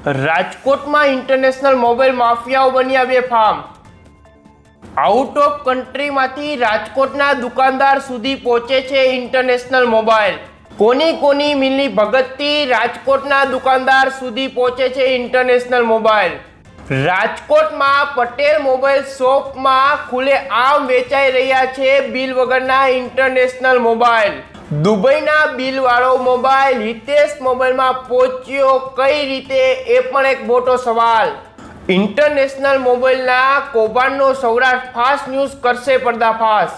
રાજકોટમાં international mobile માફિયાઓ બન્યા બે ફાર્મ આઉટ ઓફ કન્ટ્રીમાંથી રાજકોટના દુકાનદાર સુધી પહોંચે છે ઇન્ટરનેશનલ મોબાઈલ કોની કોની મિલની ભગતથી રાજકોટના દુકાનદાર સુધી પહોંચે છે ઇન્ટરનેશનલ મોબાઈલ રાજકોટમાં પટેલ મોબાઈલ શોપમાં ખુલે આમ વેચાઈ રહ્યા છે બિલ વગરના ઇન્ટરનેશનલ મોબાઈલ દુબઈના બિલવાળો મોબાઈલ હિતેશ મોબાઈલમાં પહોંચ્યો કઈ રીતે એ પણ એક મોટો સવાલ. ઇન્ટરનેશનલ મોબાઈલના કૌભાંડનો સૌરાષ્ટ્ર ફાસ્ટ ન્યૂઝ કરશે પર્દાફાશ.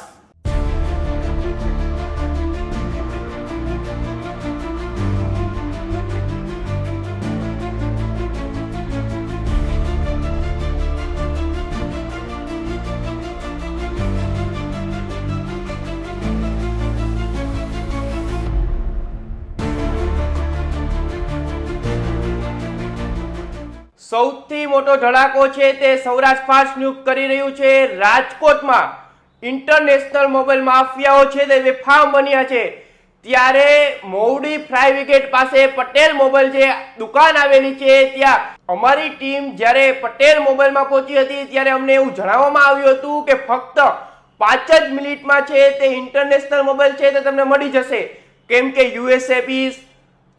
સૌથી મોટો ધડાકો છે તે સૌરાષ્ટ્ર ફાસ્ટ ન્યૂઝ કરી રહ્યું છે. રાજકોટમાં ઇન્ટરનેશનલ મોબાઈલ માફિયાઓ છે તે બેફામ બન્યા છે. ત્યારે મોવડી ફ્રાય વિકેટ પાસે પટેલ મોબાઈલ જે દુકાન આવેલી છે, ત્યાં અમારી ટીમ જ્યારે પટેલ મોબાઈલમાં પહોંચી હતી, ત્યારે અમને એવું જણાવવામાં આવ્યું હતું કે ફક્ત પાંચ જ મિનિટમાં છે તે ઇન્ટરનેશનલ મોબાઈલ છે તે તમને મળી જશે. કેમ કે યુએસએ પીસ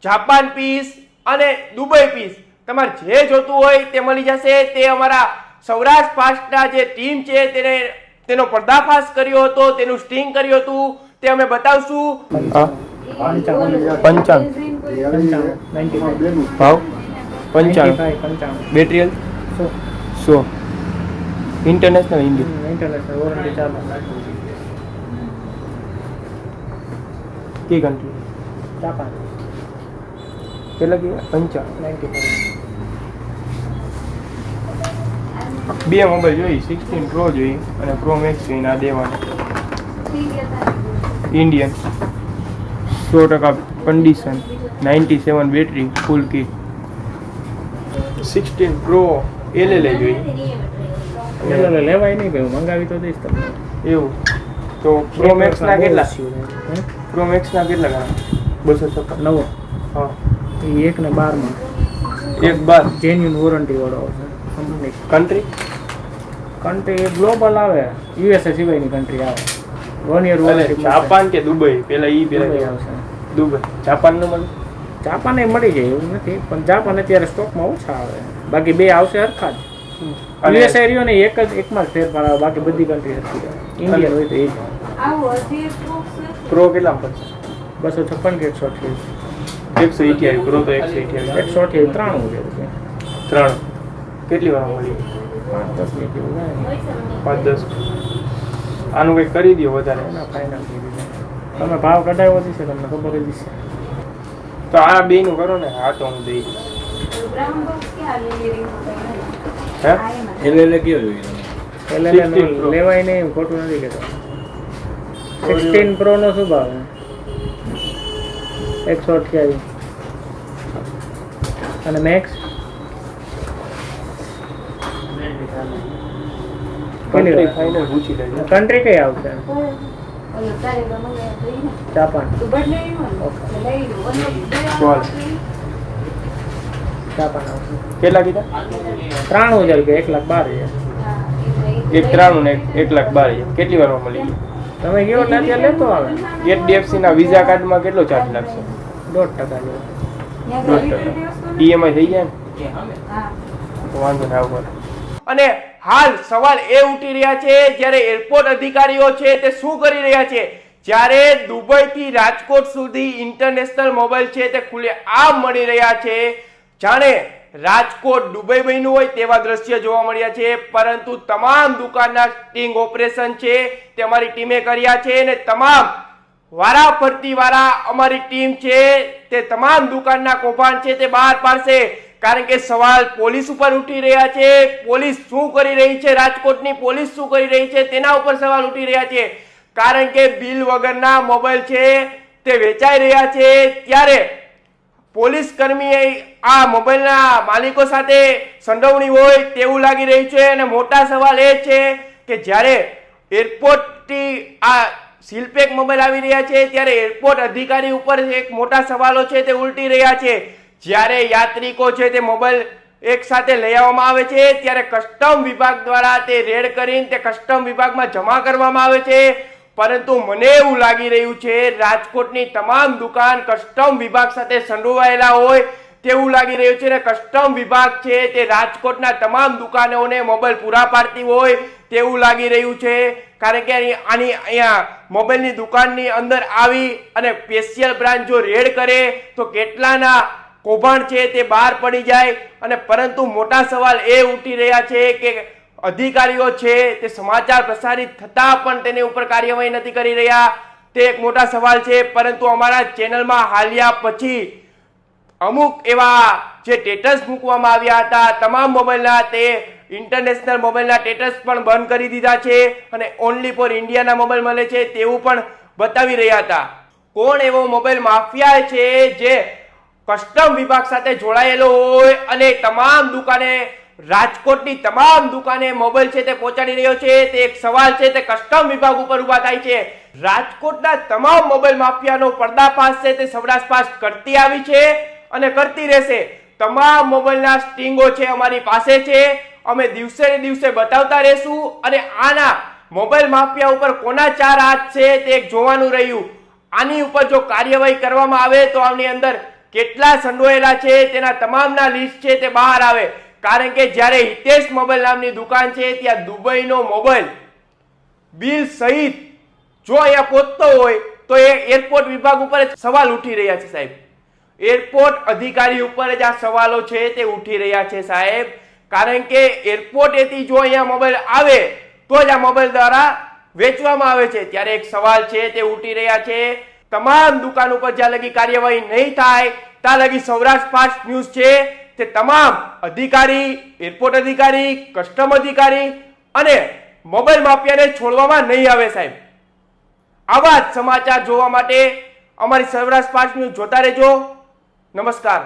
જાપાન પીસ અને દુબઈ પીસ તમારે જે જોતું હોય તે મળી જશે. તે અમારા સૌરાષ્ટ્ર ફાસ્ટના જે ટીમ છે તેને તેનો પર્દાફાશ કર્યો હતો તેનું સ્ટિંગ કર્યું હતું. તે અમે બતાવશું. પંચાવન ભાવ? પંચાવન બેટરી હેલ્થ સો. International India. કી કન્ટ્રી કેટલા કીધા? પંચાવન બે મોબાઈલ જોઈ સિક્સટીન પ્રો જોઈ અને પ્રો મેક્સ જોઈને આ દેવાની. ઇન્ડિયન સો ટકા condition ninety seven battery full કી સિક્સટીન પ્રો એલ જોઈ એલે લેવાય નહીં ભાઈ મંગાવી તો દઈશ તમને. એવું. તો પ્રો મેક્સના કેટલા? પ્રો મેક્સના કેટલા ગણા? બસો છપ્પન નવો? હા. એ એક ને બારમાં. એક બાર. જેન્યુન વોરંટી વાળો આવશે. કંપની કન્ટ્રી કન્ટ્રી ગ્લોબલ આવે યુએસએ સિવાયની કન્ટ્રી આવે. વન યર વોરંટી જાપાન કે દુબઈ પેલા ઈ પેલા આવશે. દુબઈ જાપાનનું મળે? જાપાન એ મળી જાય એવું નથી પણ જાપાન અત્યારે સ્ટોકમાં ઓછા આવે. બાકી બે આવશે હરખા જ. યુએસએ રહ્યો ને એક જ એકમાં જ ફેરફાર આવે બાકી બધી કન્ટ્રી હરખી આવે ઇન્ડિયન હોય તો એ જ. પ્રો કેટલા પડશે? બસો છપ્પન કે એકસો અઠ્યાવીસ. એકસો અઠ્યાવીસ પ્રો તો એકસો અઠ્યાવીસ એકસો અઠ્યાવીસ ત્રાણું છે ત્રણ. કેટલી વાર મળી પાંચ દસ મિનિટ એવું પાંચ દસ આનું કંઈક કરી દો વધારે એના ફાઇનલ દીધું તમે ભાવ કઢાવ્યો છે તમને ખબર જ છે તો આ બે નું કરો ને હા તો હું દઈ એટલે કયો જોઈએ? એટલે 16 લેવાય નહીં એવું ખોટું નથી કહેતો. સિક્સટીન પ્રો નો શું ભાવ એકસો અઠ્યાવીસ. અને મેક્સ કન્ટ્રી ફાઇનલ પૂછી લેજો. કન્ટ્રી કઈ આવશે? જાપાન. જાપાન આવશે. કેટલા કીધા? ત્રાણું હજાર રૂપિયા એક લાખ બાર હજાર. એક ત્રાણું ને એક- લાખ બાર હજાર. કેટલી વારમાં મળી તમે ગયો ને અત્યારે લેતો આવે. એચડીએફસી ના વિઝા કાર્ડમાં કેટલો ચાર્જ લાગશે? દોઢ ટકા જેવો દોઢ ટકા. ઈએમઆઈ થઈ જાય ને? વાંધો ના આવે અને હાલ સવાલ એ ઉઠી રહ્યા છે, જ્યારે એરપોર્ટ અધિકારીઓ છે તે શું કરી રહ્યા છે? જ્યારે દુબઈથી રાજકોટ સુધી ઇન્ટરનેશનલ મોબાઈલ છે તે ખુલે આમ મળી રહ્યા છે. જાણે રાજકોટ દુબઈ બન્યું હોય તેવા દ્રશ્ય જોવા મળ્યા છે, પરંતુ તમામ દુકાનના સ્ટિંગ ઓપરેશન છે તે અમારી ટીમે કર્યા છે અને તમામ વારા ફરતી વારા અમારી ટીમ છે તે તમામ દુકાનના કૌભાંડ છે તે બહાર પાડશે. કારણ કે સવાલ પોલીસ ઉપર ઉઠી રહ્યા છે, પોલીસ શું કરી રહી છે, રાજકોટની પોલીસ શું કરી રહી છે, તેના ઉપર સવાલ ઉઠી રહ્યા છે. કારણ કે બિલ વગરના મોબાઈલ છે, તે વેચાઈ રહ્યા છે, ત્યારે પોલીસ કર્મીએ આ મોબાઈલના માલિકો સાથે સંડોવણી હોય તેવું લાગી રહ્યું છે અને મોટા સવાલ એ છે કે જ્યારે એરપોર્ટથી આ સીલપેક મોબાઈલ આવી રહ્યા છે, ત્યારે એરપોર્ટ અધિકારી ઉપર એક મોટા સવાલો છે તે ઉલટી રહ્યા છે. જ્યારે યાત્રિકો છે તે મોબાઈલ એક સાથે લઈ આવવામાં આવે છે, ત્યારે કસ્ટમ વિભાગ દ્વારા તે રેડ કરીને તે કસ્ટમ વિભાગમાં જમા કરવામાં આવે છે. પરંતુ મને એવું લાગી રહ્યું છે, રાજકોટની તમામ દુકાન કસ્ટમ વિભાગ સાથે સંડોવાયેલા હોય તેવું લાગી રહ્યું છે ને કસ્ટમ વિભાગ છે તે રાજકોટના તમામ દુકાનોને મોબાઈલ પૂરા પાડતી હોય તેવું લાગી રહ્યું છે. કારણ કે આની અહીંયા મોબાઈલની દુકાનની અંદર આવી અને સ્પેશિયલ બ્રાન્ચ જો રેડ કરે તો કેટલાના કૌભાંડ છે તે બહાર પડી જાય અને પરંતુ મોટા સવાલ એ ઉઠી રહ્યા છે કે અધિકારીઓ છે તે સમાચાર પ્રસારિત થતા પણ તેની ઉપર કાર્યવાહી નથી કરી રહ્યા. તે એક મોટા સવાલ છે, પરંતુ અમારા ચેનલમાં હાલ્યા પછી અમુક એવા જે સ્ટેટસ મૂકવામાં આવ્યા હતા, તમામ મોબાઈલના તે ઇન્ટરનેશનલ મોબાઈલના સ્ટેટસ પણ બંધ કરી દીધા છે અને ઓનલી ફોર ઇન્ડિયાના મોબાઈલ મળે છે તેવું પણ બતાવી રહ્યા હતા. કોણ એવો મોબાઈલ માફિયા છે જે કસ્ટમ વિભાગ સાથે જોડાયેલો હોય અને તમામ દુકાને, રાજકોટની તમામ દુકાને મોબાઈલ છે તે પહોંચાડી રહ્યો છે. તે એક સવાલ છે, તે કસ્ટમ વિભાગ ઉપર ઊભા થાય છે. રાજકોટના તમામ મોબાઈલ માફિયાનો પર્દાફાશ છે તે સૌરાષ્ટ્ર પાસ કરતી આવી છે અને કરતી રહેશે. તમામ મોબાઈલના સ્ટિંગો છે અમારી પાસે છે. અમે દિવસે ને દિવસે બતાવતા રહેશું અને આના મોબાઈલ માફિયા ઉપર કોના ચાર હાથ છે તે એક જોવાનું રહ્યું. આની ઉપર જો કાર્યવાહી કરવામાં આવે તો આની અંદર કેટલા સંડોયેલા છે, તેના તમામના લિસ્ટ છે, તે બહાર આવે. કારણ કે જ્યારે હિતેશ મોબાઈલ નામની દુકાન છે, ત્યાં દુબઈનો મોબાઈલ બિલ સહિત જો અહીંયા પહોંચતો હોય, તો એ એરપોર્ટ વિભાગ ઉપર જ સવાલ ઉઠી રહ્યા છે, સાહેબ. એરપોર્ટ અધિકારી ઉપર જ આ સવાલો છે, તે ઉઠી રહ્યા છે, સાહેબ. કારણ કે એરપોર્ટ એથી જો અહીંયા મોબાઈલ આવે, તો જ આ મોબાઈલ દ્વારા વેચવામાં આવે છે. ત્યારે એક સવાલ છે, તે ઉઠી રહ્યા છે. તમામ દુકાન ઉપર જ્યાં લગી કાર્યવાહી નહીં થાય, ત્યાં લગી સૌરાષ્ટ્ર ફાસ્ટ ન્યૂઝ છે તે તમામ અધિકારી, એરપોર્ટ અધિકારી, કસ્ટમ અધિકારી અને મોબાઈલ માફિયાને છોડવામાં નહીં આવે સાહેબ. આવા જ સમાચાર જોવા માટે અમારી સૌરાષ્ટ્ર ફાસ્ટ ન્યૂઝ જોતા રહેજો. નમસ્કાર.